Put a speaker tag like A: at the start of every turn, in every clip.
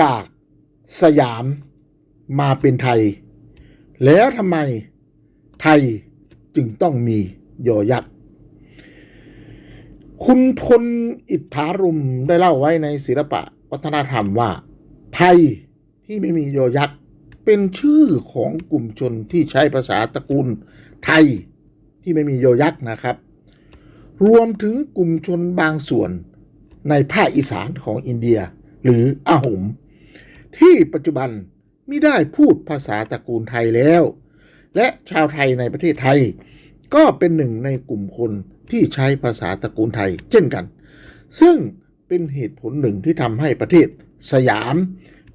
A: จากสยามมาเป็นไทย แล้วทำไมไทยจึงต้องมียอยักษ์คุณพลอิทธารุมได้เล่าไว้ในศิลปะวัฒนธรรมว่า ไทยที่ไม่มียอยักษ์เป็นชื่อของกลุ่มชนที่ใช้ภาษาตระกูลไทยที่ไม่มียอยักษ์นะครับ รวมถึงกลุ่มชนบางส่วนในภาคอีสานของอินเดีย หรืออาหุม ที่ปัจจุบันไม่ได้พูดภาษาตระกูลไทยแล้ว และชาวไทยในประเทศไทย ก็เป็นหนึ่งในกลุ่มคนที่ใช้ภาษาตระกูลไทยเช่นกัน ซึ่งเป็นเหตุผลหนึ่งที่ทำให้ประเทศสยาม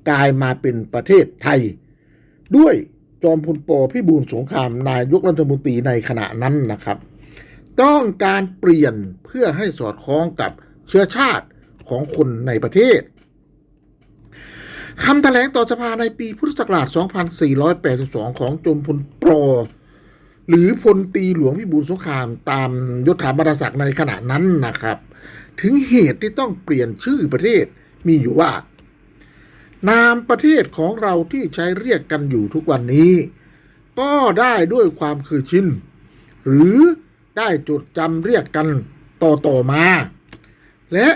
A: กลายมาเป็นประเทศไทย ด้วยจอมพลปพิบูลสงครามนายกรัฐมนตรีในขณะนั้นนะครับ ต้องการเปลี่ยนเพื่อให้สอดคล้องกับเชื้อชาติของคนในประเทศ คำแถลงต่อสภาในปีพุทธศักราช 2482 ของจมพลปรหรือพลตีหลวงพิบูลสงครามตามยศถาบรรดาศักดิ์ในขณะนั้นนะครับ ถึงเหตุที่ต้องเปลี่ยนชื่อประเทศมีอยู่ว่า นามประเทศของเราที่ใช้เรียกกันอยู่ทุกวันนี้ ก็ได้ด้วยความเคยชินหรือได้จดจำเรียกกันต่อต่อ ๆ มา และ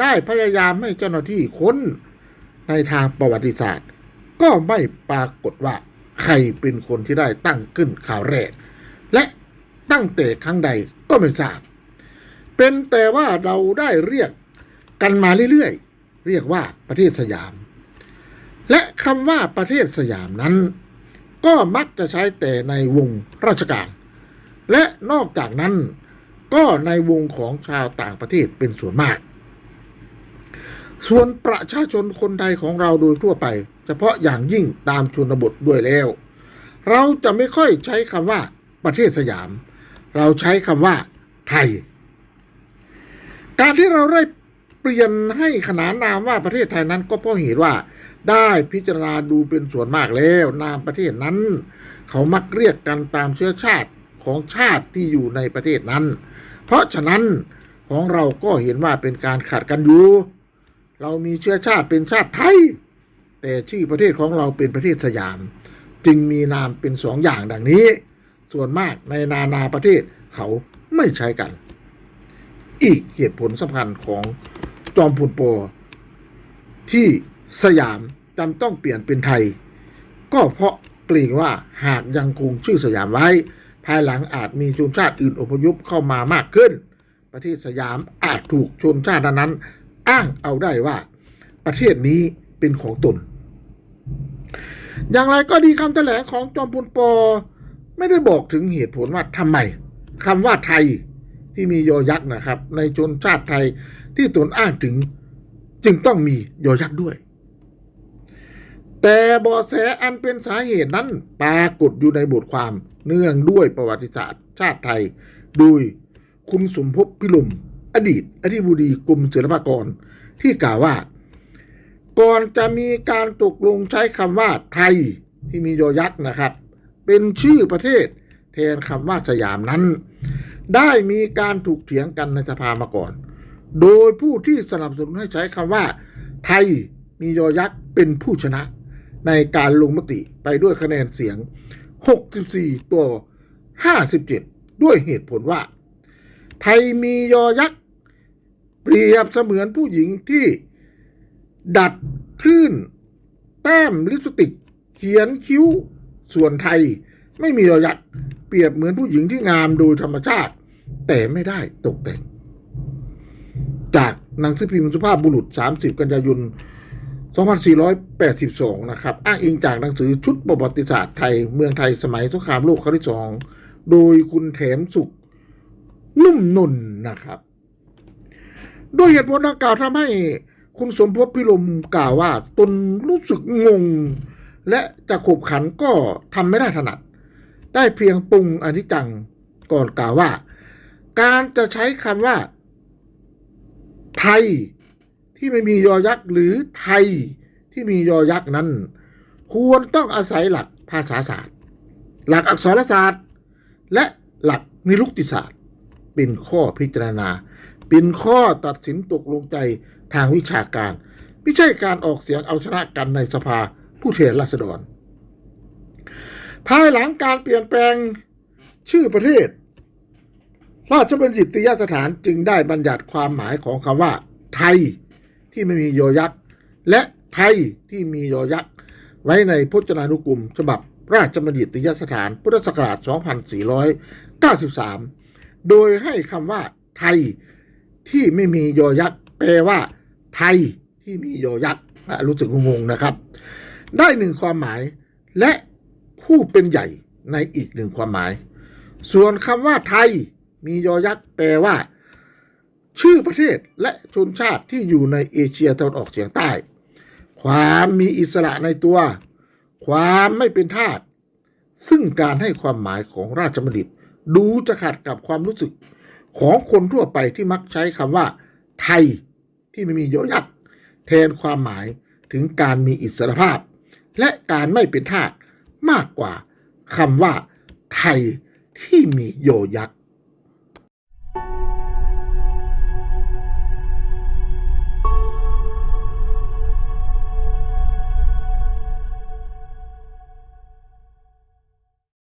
A: ได้พยายามให้เจ้าหน้าที่ค้น ในทางประวัติศาสตร์ ก็ไม่ปรากฏว่าใครเป็นคนที่ได้ตั้งขึ้นข่าวแรก และตั้งแต่ครั้งใดก็ไม่ทราบ เป็นแต่ว่าเราได้เรียกกันมาเรื่อยๆ เรียกว่าประเทศสยาม และคำว่าประเทศสยามนั้น ก็มักจะใช้แต่ในวงราชการ และนอกจากนั้นก็ในวงของชาวต่างประเทศเป็นส่วนมาก ส่วนประชาชนคนไทยของเราโดยทั่วไป เฉพาะอย่างยิ่งตามชนบทด้วยแล้ว เราจะไม่ค่อยใช้คำว่าประเทศสยาม เราใช้คำว่าไทย การที่เราได้เปลี่ยนให้ขนานนามว่าประเทศไทยนั้นก็เพราะเหตุว่า ได้พิจารณาดูเป็นส่วนมากแล้ว นามประเทศนั้น เขามักเรียกกันตามเชื้อชาติของชาติที่อยู่ในประเทศนั้น เพราะฉะนั้นของเราก็เห็นว่าเป็นการขัดกันอยู่ เรามีเชื้อชาติเป็นชาติไทย แต่ชื่อประเทศของเราเป็นประเทศสยาม จึงมีนามเป็นสองอย่างดังนี้ ส่วนมากในนานาประเทศเขาไม่ใช้กัน อีกเหตุผลสำคัญของจอมพลปอที่สยามจำต้องเปลี่ยนเป็นไทย ก็เพราะเกรงว่าหากยังคงชื่อสยามไว้ ภายหลังอาจมีชนชาติอื่นอพยพเข้ามามากขึ้น ประเทศสยามอาจถูกชนชาตินั้น อ้างเอาได้ว่า ประเทศนี้เป็นของตน อย่างไรก็ดีคำแถลงของจอมพลปอไม่ได้บอกถึงเหตุผลว่าทำไมคำว่าไทยที่มียอยักษ์นะครับ ในชนชาติไทยที่ตนอ้างถึงจึงต้องมียอยักษ์ด้วย แต่บาะแสอันเป็นสาเหตุนั้นปรากฏอยู่ในบทความเนื่องด้วยประวัติศาสตร์ชาติไทย โดยคุณสมภพพิลม อดีตอธิบดีกรมศิลปากร ที่กล่าวว่า ก่อนจะมีการตกลงใช้คำว่าไทยที่มียอยักษ์นะครับ เป็นชื่อประเทศแทนคำว่าสยามนั้น ได้มีการถูกเถียงกันในสภามาก่อน โดยผู้ที่สนับสนุนให้ใช้คำว่า ไทยมียอยักษ์เป็นผู้ชนะ ในการลงมติไปด้วยคะแนนเสียง 64ต่อ57 ด้วยเหตุผลว่า ไทยมียอยักษ์เปรียบเสมือนผู้หญิงที่ดัดคลื่น แต้มลิปสติก เขียนคิ้วส่วนไทย ไม่มียอยักษ์เปรียบเหมือนผู้หญิงที่งามโดยธรรมชาติ แต่ไม่ได้ตกแต่ง จากหนังสือพิมพ์สุภาพบุรุษ 30 กันยายน2482 นะครับ อ้างอิงจากหนังสือชุดประวัติศาสตร์ไทย เมืองไทยสมัยสงครามโลกครั้งที่สอง โดยคุณแถมสุข นุ่มนนนะครับ ด้วยเหตุผลดังกล่าวทำให้คุณสมภพพิลมกล่าวว่า ตนรู้สึกงง และจะขบขันก็ทำไม่ได้ถนัด ได้เพียงปรุงอนิจจังก่อนกล่าวว่า การจะใช้คำว่า ไทยที่ไม่มียอยักษ์หรือไทยที่มียอยักษ์นั้น ควรต้องอาศัยหลักภาษาศาสตร์ หลักอักษรศาสตร์ และหลักนิรุกติศาสตร์ เป็นข้อพิจารณา เป็นข้อตัดสินตกลงใจทางวิชาการ ไม่ใช่การออกเสียงเอาชนะกันในสภาผู้แทนราษฎรภายหลังการเปลี่ยนแปลงชื่อประเทศ ราชบัณฑิตยสถานจึงได้บัญญัติความหมายของคำว่า ไทยที่ไม่มีโยยักษ์ และไทยที่มีโยยักษ์ ไว้ในพจนานุกรมฉบับราชบัณฑิตยสถานพุทธศักราช 2493 โดยให้คำว่าไทยที่ไม่มีโยยักษ์แปลว่า ไทยที่มีโยยักษ์รู้สึกงงๆนะครับ ได้หนึ่งความหมายและผู้เป็นใหญ่ในอีกหนึ่งความหมาย ส่วนคำว่าไทยมียอยักษ์แปลว่า ชื่อประเทศและชนชาติที่อยู่ในเอเชียตะวันออกเฉียงใต้ ความมีอิสระในตัว ความไม่เป็นทาสซึ่งการให้ความหมายของราชบัณฑิต ดูจะขัดกับความรู้สึกของคนทั่วไปที่มักใช้คำว่า ไทยที่ไม่มียอยักษ์แทนความหมายถึงการมีอิสรภาพ และการไม่เป็นทาสมากกว่าคำว่า ไทยที่มีโยยักษ์